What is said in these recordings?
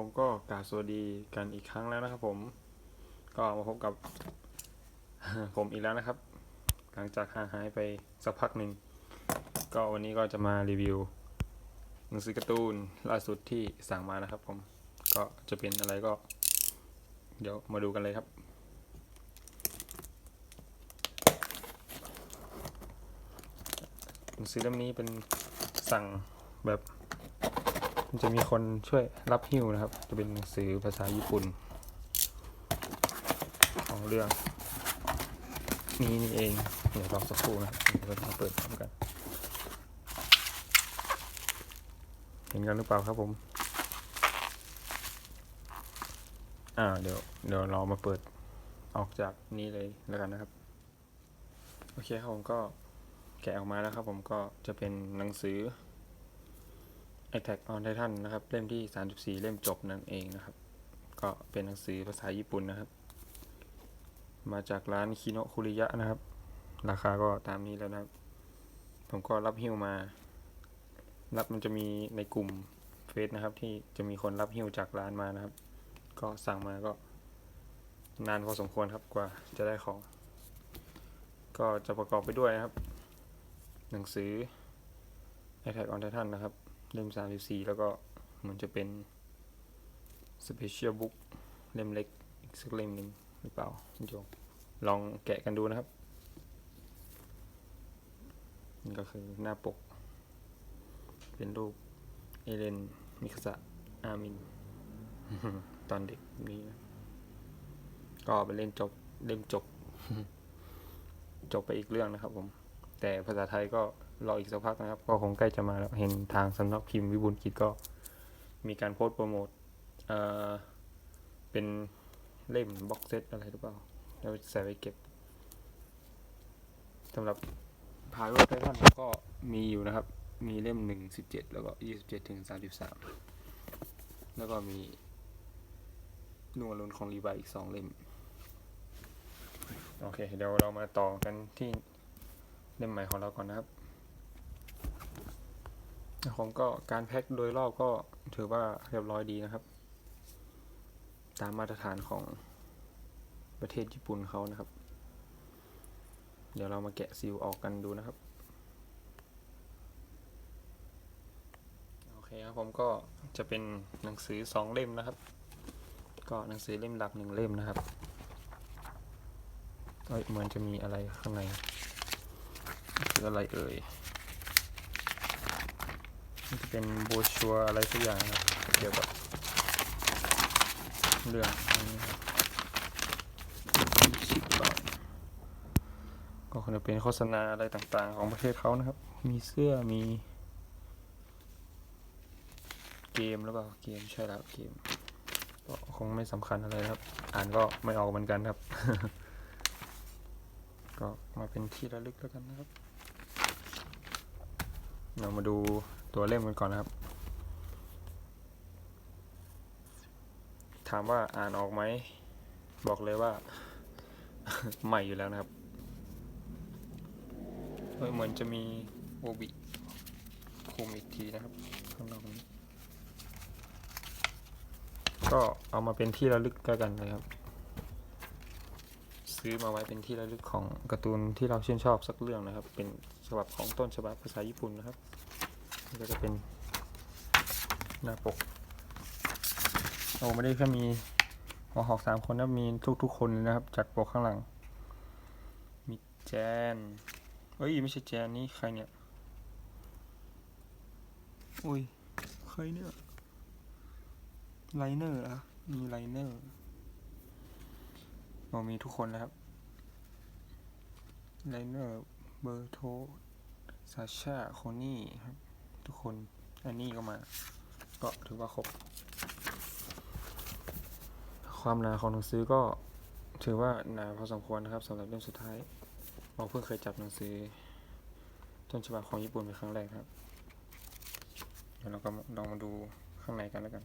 ผมก็กาสวัสดีกันอีกครั้งแล้วนะครับ ผม ก็มาพบกับ ผมอีกแล้วนะครับ หลังจากห่างหายไปสักพักหนึ่งก็วันนี้ก็จะมารีวิวหนังสือการ์ตูนล่าสุดที่สั่งมานะครับ ผมก็จะเป็นอะไรก็ เดี๋ยวมาดูกันเลยครับ หนังสือเล่มนี้เป็นสั่งแบบ มันจะมีคนช่วยรับหิ้วนะครับ จะเป็นหนังสือภาษาญี่ปุ่น ของเรื่อง นี้นี่เองเดี๋ยวรองสักครู่นะครับเดี๋ยวเราจะมาเปิดพร้อมกัน เห็นกันหรือเปล่าครับผม อ่าเดี๋ยวเดี๋ยวเรามาเปิดออกจากนี้เลยแล้วกันนะครับ โอเคครับผมก็แกะออกมาแล้วครับผมก็จะเป็นหนังสือ Attack on Titan นะครับ เล่มที่ 34 เล่มจบนั่นเองนะครับ ก็เป็นหนังสือภาษาญี่ปุ่นนะครับ มาจากร้านคิโนคุริยะนะครับ ราคาก็ตามนี้แล้วนะครับ ผมก็รับหิ้วมา รับมันจะมีในกลุ่มเฟซนะครับ ที่จะมีคนรับหิ้วจากร้านมานะครับ ก็สั่งมาก็ นานพอสมควรครับกว่าจะได้ของ ก็จะประกอบไปด้วยนะครับ หนังสือ Attack on Titan นะครับ เล่ม34แล้วก็เหมือนจะเป็น Special Book เล่มเล็กอีกสักเล่มหนึ่งหรือเปล่าคุณโจลองแกะกันดูนะครับนี่ก็คือหน้าปก เป็นรูปเอเลนมิคาสะอามิน ตอนเด็กนี้นะก็ไปเล่นจบเล่มจบ จบไปอีกเรื่องนะครับผม แต่ภาษาไทยก็ รออีกสักพักนะครับ ก็คงใกล้จะมาแล้วเห็นทางสำนักพิมพ์วิบูลกิจก็มีการโพสต์โปรโมทเอ่อเป็นเล่มบ็อกเซตอะไรหรือเปล่าแล้วใส่ไว้เก็บสำหรับพายว่าไททันก็มีอยู่นะครับ มีเล่มหนึ่งสิบเจ็ดแล้วก็ยี่สิบเจ็ดถึงสามสิบสามแล้วก็มีนุ่งอรุณของรีไวอีกสองเล่ม โอเค เดี๋ยวเรามาต่อกันที่เล่มใหม่ของเราก่อนนะครับ ผมก็การแพ็คโดยรอบก็ถือว่าเรียบร้อยดีนะครับ ตามมาตรฐานของประเทศญี่ปุ่นเขานะครับ เดี๋ยวเรามาแกะซีลออกกันดูนะครับ โอเคครับผมก็จะเป็นหนังสือสองเล่มนะครับ ก็หนังสือเล่มหลักหนึ่งเล่มนะครับเอ้ยเหมือนจะมีอะไรข้างในคืออะไรเอ่ย มันจะเป็นโบชัวอะไรสักอย่างนะครับเกี่ยวกับเรื่องนี้สิบบาทก็คงจะเป็นโฆษณาอะไรต่างๆ ของประเทศเขานะครับ มีเสื้อมี เกมหรือเปล่าเกมใช่แล้วเกมก็คงไม่สำคัญอะไรครับ อ่านก็ไม่ออกเหมือนกันครับ ก็มาเป็นที่ระลึกแล้วกันนะครับ เรามาดู ตัวเล่มกันก่อนนะครับ ถามว่าอ่านออกไหม บอกเลยว่า ใหม่อยู่แล้วนะครับเฮ้ยเหมือนจะมีโอบิคุมอีกทีนะครับข้างนอกนี้ก็เอามาเป็นที่ระลึกแล้วกันเลยครับ ซื้อมาไว้เป็นที่ระลึกของการ์ตูนที่เราชื่นชอบสักเรื่องนะครับ เป็นฉบับของต้นฉบับภาษาญี่ปุ่นนะครับ ก็จะเป็นหน้าปกโอ้ไม่ได้แค่มีหัวหอกสามคนนะมีทุกๆคนเลยนะครับจากปกข้างหลัง มีแจนเอ้ยไม่ใช่แจนนี่ใครเนี่ยอุ้ยใครเนี่ยไลเนอร์เหรอมีไลเนอร์เรามีทุกคนนะครับไลเนอร์เบอร์โทซาชาโคนี่ครับ ทุกคน อันนี้ก็มา ก็ถือว่าครบ ความหนาของหนังสือก็ถือว่าหนาพอสมควรนะครับสำหรับเล่มสุดท้ายเราเพิ่งเคยจับหนังสือ ต้นฉบับของญี่ปุ่นเป็นครั้งแรกครับ เดี๋ยวเราก็ลองมาดูข้างในกันแล้วกัน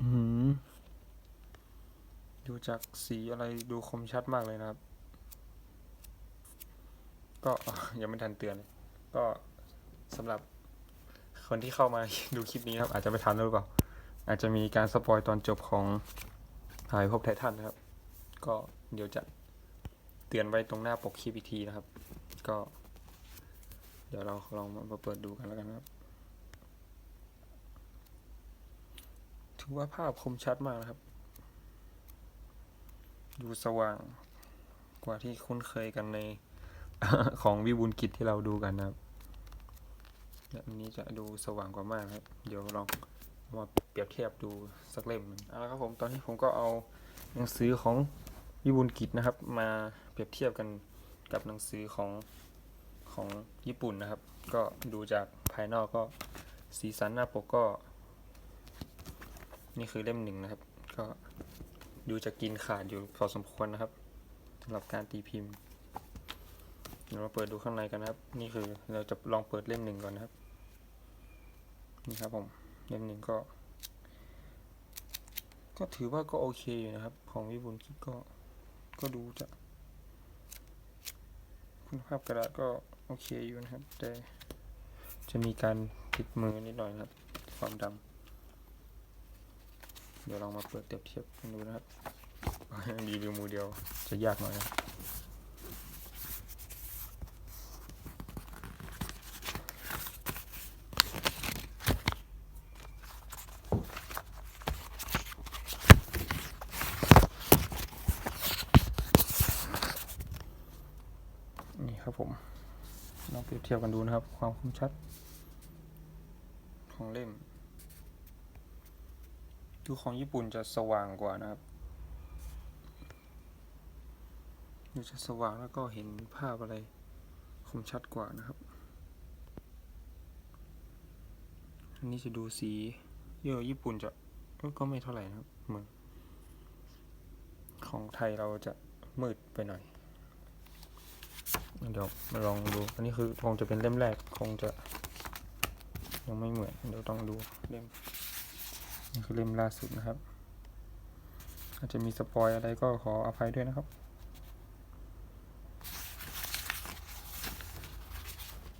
อืมดูจากสีอะไรดูคมชัดมากเลยนะครับ ก็ยังไม่ทันเตือนเลยก็สำหรับคนที่เข้ามาดูคลิปนี้ครับ อาจจะไม่ทันหรือเปล่า อาจจะมีการสปอยตอนจบของหายพบไททันนะครับ ก็เดี๋ยวจะเตือนไว้ตรงหน้าปกคลิปอีกทีนะครับ ก็ เดี๋ยวเราลองมาเปิดดูกันแล้วกันครับถือว่าภาพคมชัดมากนะครับ ดูสว่างกว่าที่คุ้นเคยกันใน ของวิบูลกิจที่เราดูกันนะครับอันนี้จะดูสว่างกว่ามากครับ เดี๋ยวลองมาเปรียบเทียบดูสักเล่มนึงเอาละครับผมตอนนี้ผมก็เอาหนังสือของวิบูลกิจนะครับ มาเปรียบเทียบกันกับหนังสือของของญี่ปุ่นนะครับ ก็ดูจากภายนอกก็สีสันหน้าปกก็ นี่คือเล่มหนึ่งนะครับ ก็ดูจะกินขาดอยู่พอสมควรนะครับสำหรับการตีพิมพ์ เดี๋ยวมาเปิดดูข้างในกันนะครับ นี่คือเราจะลองเปิดเล่มหนึ่งก่อนนะครับ นี่ครับผมเล่มหนึ่งก็ ก็ถือว่าก็โอเคอยู่นะครับ ของวิบูลคิดก็ก็ดูจะ คุณภาพกระดาษก็โอเคอยู่นะครับ แต่จะมีการติดมือนิดหน่อยนะครับ ความดำเดี๋ยวลองมาเปิดเทียบเทียบกันดูนะครับรีวิวมือเดียวจะยากหน่อยนะนี่ ครับผมลองเปรียบเทียบกันดูนะครับ ความคมชัด ของเล่มดูของญี่ปุ่นจะสว่างกว่านะครับดูจะสว่างแล้วก็เห็นภาพอะไรคมชัดกว่านะครับ อันนี้จะดูสีเยอะญี่ปุ่นจะก็ก็ไม่เท่าไหร่นะครับเหมือนของไทยเราจะมืดไปหน่อย เดี๋ยวมาลองดู อันนี้คือคงจะเป็นเล่มแรกคงจะ ยังไม่เหมือน เดี๋ยวต้องดูเล่ม นี่คือเล่มล่าสุดนะครับ อาจจะมีสปอยอะไรก็ขออภัยด้วยนะครับ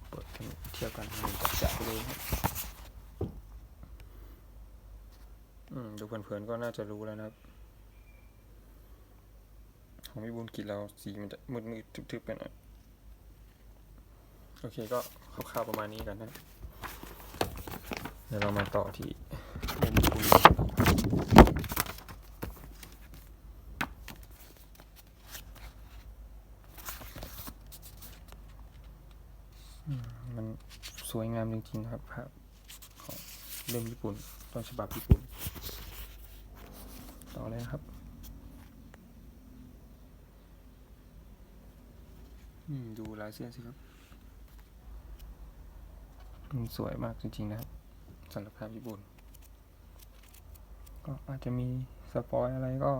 เปิดเทียบกันมันจัดจัดไปเลยครับอืมดูเพลินๆก็น่าจะรู้แล้วนะครับของวิบูลกิจเราสีมันจะมืดๆทึบๆไปหน่อย โอเคก็คร่าวๆประมาณนี้กันนะ เดี๋ยวเรามาต่อที่เล่มญี่ปุ่นมันสวยงามจริงๆครับภาพของเล่มญี่ปุ่นต้นฉบับญี่ปุ่น ต่อเลยนะครับดูลายเส้นสิครับ สวยมากจริงๆนะครับสำหรับภาพญี่ปุ่น ก็อาจจะมีสปอยอะไรก็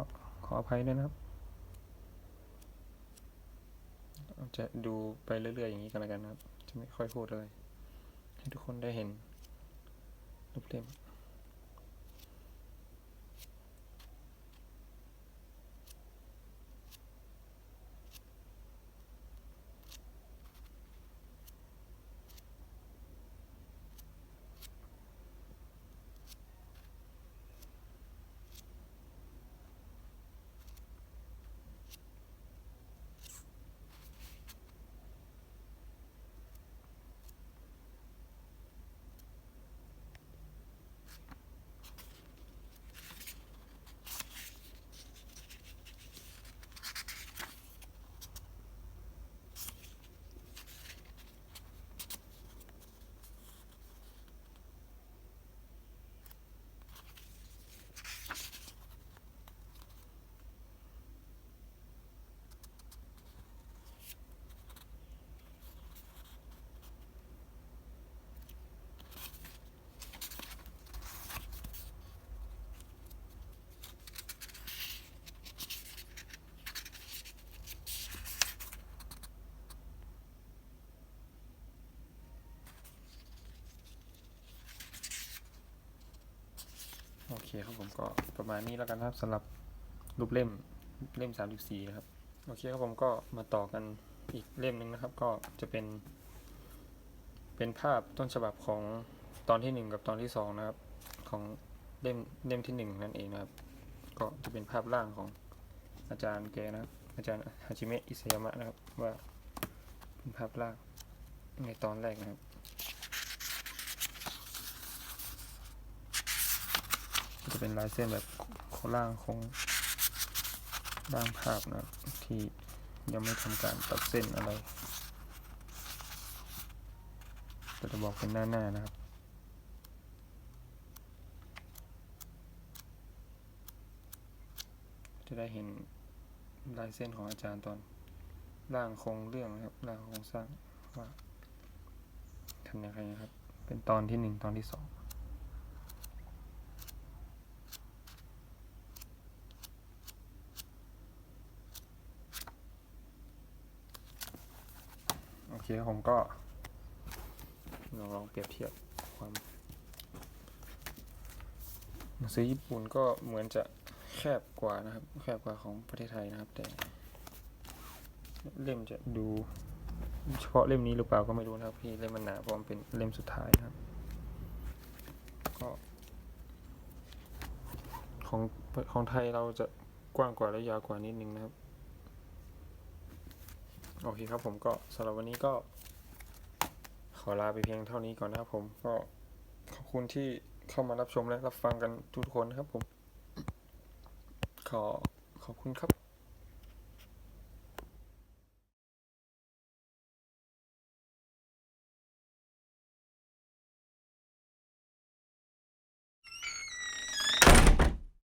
ขออภัยด้วยนะครับจะดูไปเรื่อยๆอย่างนี้กันแล้วกันนะครับ จะไม่ค่อยพูดอะไรให้ทุกคนได้เห็นรูปเล่ม คครับผมก็ประมาณนี้แล้วกันครับสำหรับรูปเล่มเล่ม 34นะครับโอเคครับผมก็มาต่อกันอีกเล่มหนึ่งนะครับ ก็จะเป็น เป็นภาพต้นฉบับของตอนที่หนึ่งกับตอนที่สองนะครับ ของเล่มเล่มที่หนึ่งนั่นเองนะครับ ก็จะเป็นภาพร่างของอาจารย์แกนะครับ อาจารย์ฮาจิเมะอิสยามะนะครับว่าเป็นภาพร่างในตอนแรกนะครับ จะเป็นลายเส้นแบบโคร่างของร่างภาพนะที่ยังไม่ทำการตัดเส้นอะไรก็จะบอกเป็นหน้าๆนะครับจะได้เห็นลายเส้นของอาจารย์ตอนร่างโครงเรื่องนะครับร่างโครงสร้างว่าทำยังไงนะครับ เป็นตอนที่หนึ่งตอนที่สอง เคผมก็ลองลองเปรียบเทียบความหนังสือญี่ปุ่นก็เหมือนจะแคบกว่านะครับ แคบกว่าของประเทศไทยนะครับ แต่เล่มจะดู เฉพาะเล่มนี้หรือเปล่าก็ไม่รู้นะครับพี่เล่มมันหนาเพราะมันเป็นเล่มสุดท้ายนะครับ ก็ของของไทยเราจะกว้างกว่าและยาวกว่านิดนึงนะครับ โอเคครับผมก็สำหรับวันนี้ก็ ขอลาไปเพียงเท่านี้ก่อนนะครับผมก็ขอบคุณที่เข้ามารับชมและรับฟังกันทุกคนนะครับผม ขอขอบคุณครับ